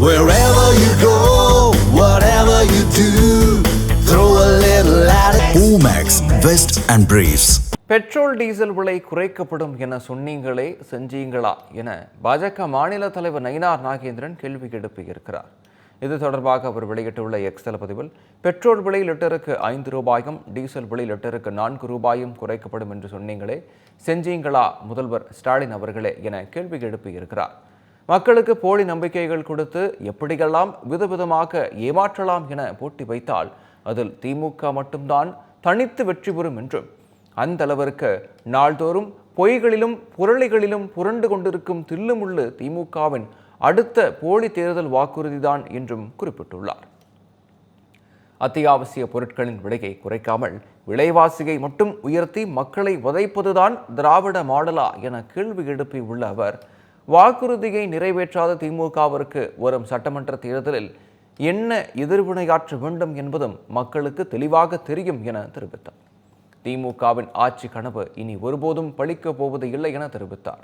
Wherever you go, whatever you do, throw a little at it. Omax, Vest and Briefs. Petrol diesel விலை குறைக்கப்படும் என சொன்னீங்களே செஞ்சீங்களா என பாஜக மாநில தலைவர் நயினார் நாகேந்திரன் கேள்வி எழுப்பியிருக்கிறார் இது தொடர்பாக அவர் வெளியிட்டுள்ள எக்ஸல் பதிவில் பெட்ரோல் விலை லிட்டருக்கு ஐந்து ரூபாயும் டீசல் விலை லிட்டருக்கு நான்கு ரூபாயும் குறைக்கப்படும் என்று சொன்னீங்களே செஞ்சீங்களா முதல்வர் ஸ்டாலின் அவர்களே என கேள்வி எழுப்பியிருக்கிறார் மக்களுக்கு போலி நம்பிக்கைகள் கொடுத்து எப்படியெல்லாம் விதவிதமாக ஏமாற்றலாம் என போட்டி வைத்தால் அதில் திமுக மட்டும்தான் தனித்து வெற்றி பெறும் என்றும் அந்த அளவிற்கு நாள்தோறும் பொய்களிலும் புரளிகளிலும் புரண்டு கொண்டிருக்கும் தில்லுமுள்ளு திமுகவின் அடுத்த போலி தேர்தல் வாக்குறுதிதான் என்றும் குறிப்பிட்டுள்ளார். அத்தியாவசிய பொருட்களின் விலையை குறைக்காமல் விலைவாசியை மட்டும் உயர்த்தி மக்களை உதைப்பதுதான் திராவிட மாடலா என கேள்வி எழுப்பியுள்ள அவர் வாக்குறுதியை நிறைவேற்றாத திமுகவிற்கு வரும் சட்டமன்ற தேர்தலில் என்ன எதிர்வினையாற்ற வேண்டும் என்பதும் மக்களுக்கு தெளிவாக தெரியும் என தெரிவித்தார். திமுகவின் ஆட்சி கனவு இனி ஒருபோதும் பழிக்கப் போவது இல்லை என தெரிவித்தார்.